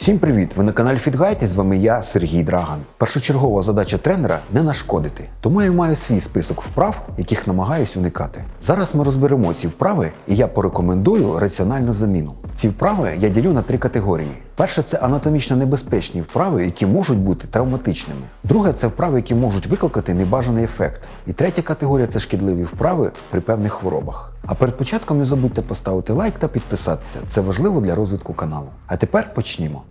Всім привіт! Ви на каналі FitGuide і з вами я, Сергій Драган. Першочергова задача тренера не нашкодити. Тому я маю свій список вправ, яких намагаюсь уникати. Зараз ми розберемо ці вправи, і я порекомендую раціональну заміну. Ці вправи я ділю на три категорії. Перше це анатомічно небезпечні вправи, які можуть бути травматичними. Друге це вправи, які можуть викликати небажаний ефект. І третя категорія це шкідливі вправи при певних хворобах. А перед початком не забудьте поставити лайк та підписатися. Це важливо для розвитку каналу. А тепер почнімо.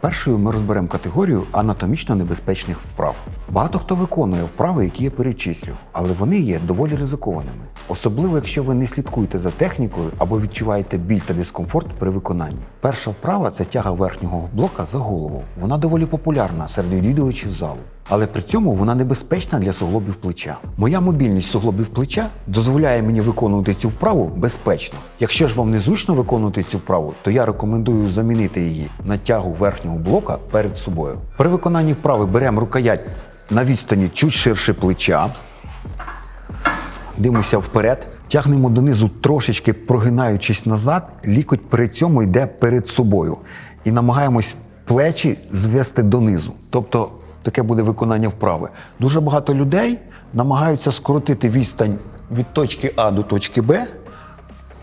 Першою ми розберемо категорію анатомічно небезпечних вправ. Багато хто виконує вправи, які я перечислю, але вони є доволі ризикованими. Особливо, якщо ви не слідкуєте за технікою або відчуваєте біль та дискомфорт при виконанні. Перша вправа це тяга верхнього блока за голову. Вона доволі популярна серед відвідувачів залу. Але при цьому вона небезпечна для суглобів плеча. Моя мобільність суглобів плеча дозволяє мені виконувати цю вправу безпечно. Якщо ж вам незручно виконувати цю вправу, то я рекомендую замінити її на тягу верхнього блока перед собою. При виконанні вправи беремо рукоять на відстані чуть ширше плеча, дивимося вперед, тягнемо донизу, трошечки прогинаючись назад, лікоть при цьому йде перед собою. І намагаємось плечі звести донизу. Тобто таке буде виконання вправи. Дуже багато людей намагаються скоротити відстань від точки А до точки Б,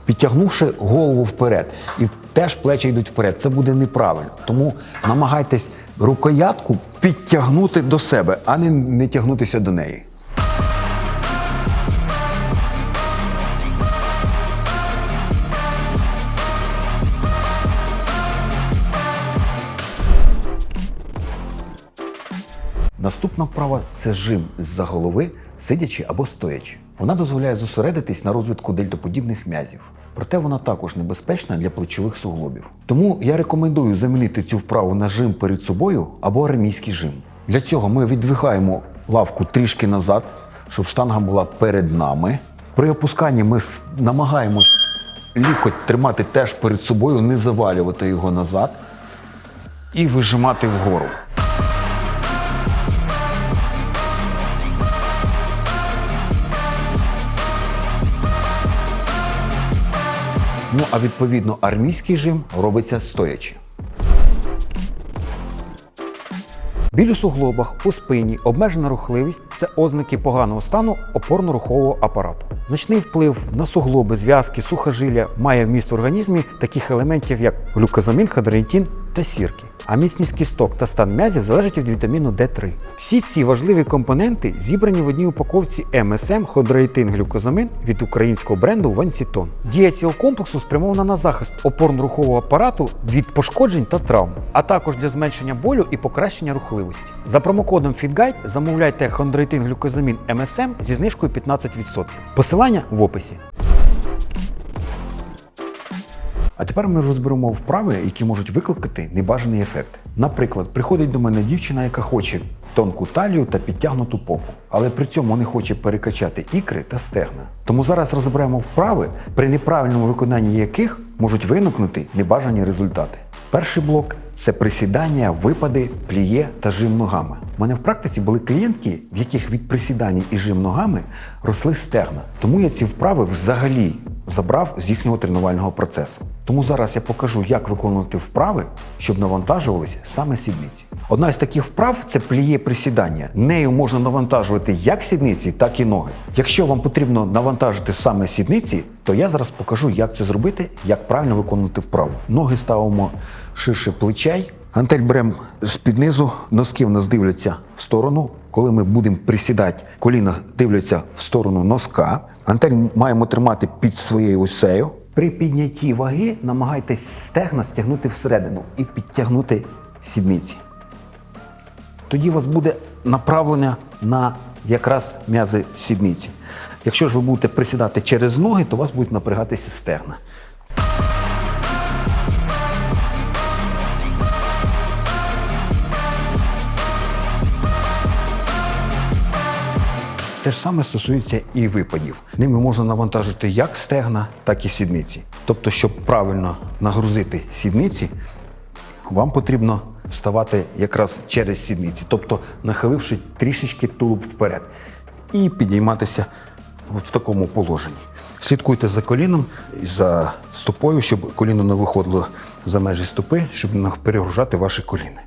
підтягнувши голову вперед. І теж плечі йдуть вперед. Це буде неправильно. Тому намагайтесь рукоятку підтягнути до себе, а не, не тягнутися до неї. Наступна вправа це жим з-за голови, сидячи або стоячи. Вона дозволяє зосередитись на розвитку дельтоподібних м'язів. Проте вона також небезпечна для плечових суглобів. Тому я рекомендую замінити цю вправу на жим перед собою або армійський жим. Для цього ми відвихаємо лавку трішки назад, щоб штанга була перед нами. При опусканні ми намагаємось лікоть тримати теж перед собою, не завалювати його назад і вижимати вгору. Ну а відповідно армійський жим робиться стоячи. Біль у суглобах, у спині, обмежена рухливість це ознаки поганого стану опорно-рухового апарату. Значний вплив на суглоби, зв'язки, сухожилля має вміст в організмі таких елементів, як глюкозамін, ходротин та сірки. А міцність кісток та стан м'язів залежить від вітаміну D3. Всі ці важливі компоненти зібрані в одній упаковці МСМ ходротин глюкозамин від українського бренду Вансітон. Дія цього комплексу спрямована на захист опорно-рухового апарату від пошкоджень та травм, а також для зменшення болю і покращення рухливості. За промокодом FitGuide замовляйте хондроїтин глюкозамін МСМ зі знижкою 15%. Посилання в описі. А тепер ми розберемо вправи, які можуть викликати небажаний ефект. Наприклад, приходить до мене дівчина, яка хоче тонку талію та підтягнуту попу, але при цьому не хоче перекачати ікри та стегна. Тому зараз розберемо вправи, при неправильному виконанні яких можуть виникнути небажані результати. Перший блок це присідання, випади, пліє та жим ногами. У мене в практиці були клієнтки, в яких від присідання і жим ногами росли стегна. Тому я ці вправи взагалі забрав з їхнього тренувального процесу. Тому зараз я покажу, як виконувати вправи, щоб навантажувалися саме сідниці. Одна з таких вправ це пліє присідання. Нею можна навантажувати як сідниці, так і ноги. Якщо вам потрібно навантажити саме сідниці, то я зараз покажу, як це зробити, як правильно виконувати вправу. Ноги ставимо ширше плечей. Гантель беремо з-під низу, носки в нас дивляться в сторону. Коли ми будемо присідати, коліна дивляться в сторону носка. Гантель маємо тримати під своєю осею. При піднятті ваги намагайтесь стегна стягнути всередину і підтягнути сідниці. Тоді у вас буде направлення на якраз м'язи сідниці. Якщо ж ви будете присідати через ноги, то у вас будуть напрягатися стегна. Те ж саме стосується і випадів. Ними можна навантажити як стегна, так і сідниці. Тобто, щоб правильно нагрузити сідниці, вам потрібно вставати якраз через сідниці, тобто нахиливши трішечки тулуб вперед, і підійматися от в такому положенні. Слідкуйте за коліном за стопою, щоб коліно не виходило за межі стопи, щоб не перегружати ваші коліни.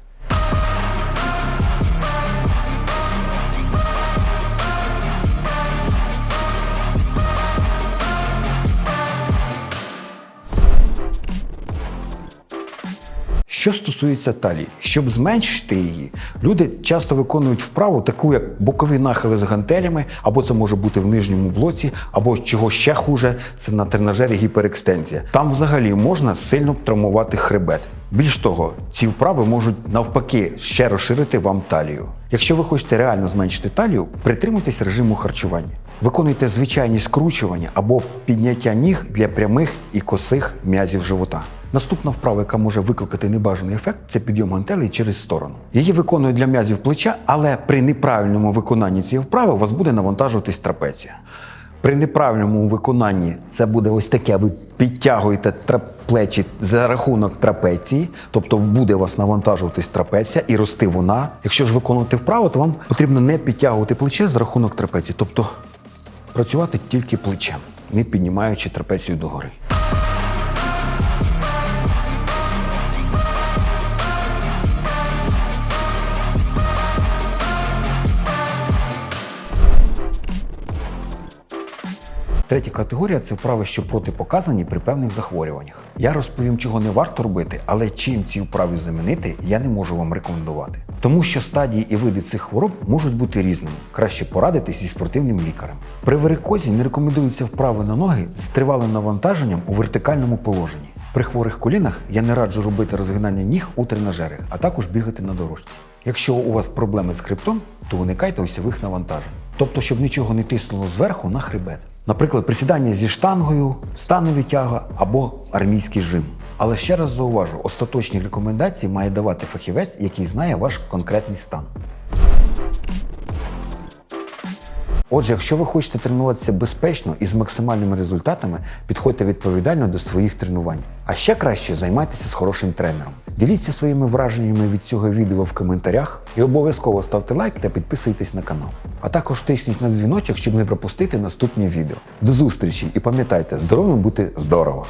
Що стосується талії, щоб зменшити її, люди часто виконують вправу таку, як бокові нахили з гантелями, або це може бути в нижньому блоці, або чого ще хуже, це на тренажері гіперекстензія. Там взагалі можна сильно травмувати хребет. Більш того, ці вправи можуть навпаки ще розширити вам талію. Якщо ви хочете реально зменшити талію, притримуйтесь режиму харчування. Виконуйте звичайні скручування або підняття ніг для прямих і косих м'язів живота. Наступна вправа, яка може викликати небажаний ефект, це підйом гантелей через сторону. Її виконують для м'язів плеча, але при неправильному виконанні цієї вправи у вас буде навантажуватись трапеція. При неправильному виконанні це буде ось таке. Ви підтягуєте плечі за рахунок трапеції, тобто буде у вас навантажуватись трапеція і рости вона. Якщо ж виконувати вправо, то вам потрібно не підтягувати плече за рахунок трапеції, тобто працювати тільки плечем, не піднімаючи трапецію догори. Третя категорія це вправи, що протипоказані при певних захворюваннях. Я розповім, чого не варто робити, але чим ці вправи замінити, я не можу вам рекомендувати. Тому що стадії і види цих хвороб можуть бути різними. Краще порадитись зі спортивним лікарем. При варикозі не рекомендуються вправи на ноги з тривалим навантаженням у вертикальному положенні. При хворих колінах я не раджу робити розгинання ніг у тренажерах, а також бігати на дорожці. Якщо у вас проблеми з хребтом, то уникайте осьових навантажень. Тобто, щоб нічого не тиснуло зверху на хребет. Наприклад, присідання зі штангою, станові тяга або армійський жим. Але ще раз зауважу, остаточні рекомендації має давати фахівець, який знає ваш конкретний стан. Отже, якщо ви хочете тренуватися безпечно і з максимальними результатами, підходьте відповідально до своїх тренувань. А ще краще займайтеся з хорошим тренером. Діліться своїми враженнями від цього відео в коментарях і обов'язково ставте лайк та підписуйтесь на канал. А також тисніть на дзвіночок, щоб не пропустити наступні відео. До зустрічі і пам'ятайте, здоровим бути здорово!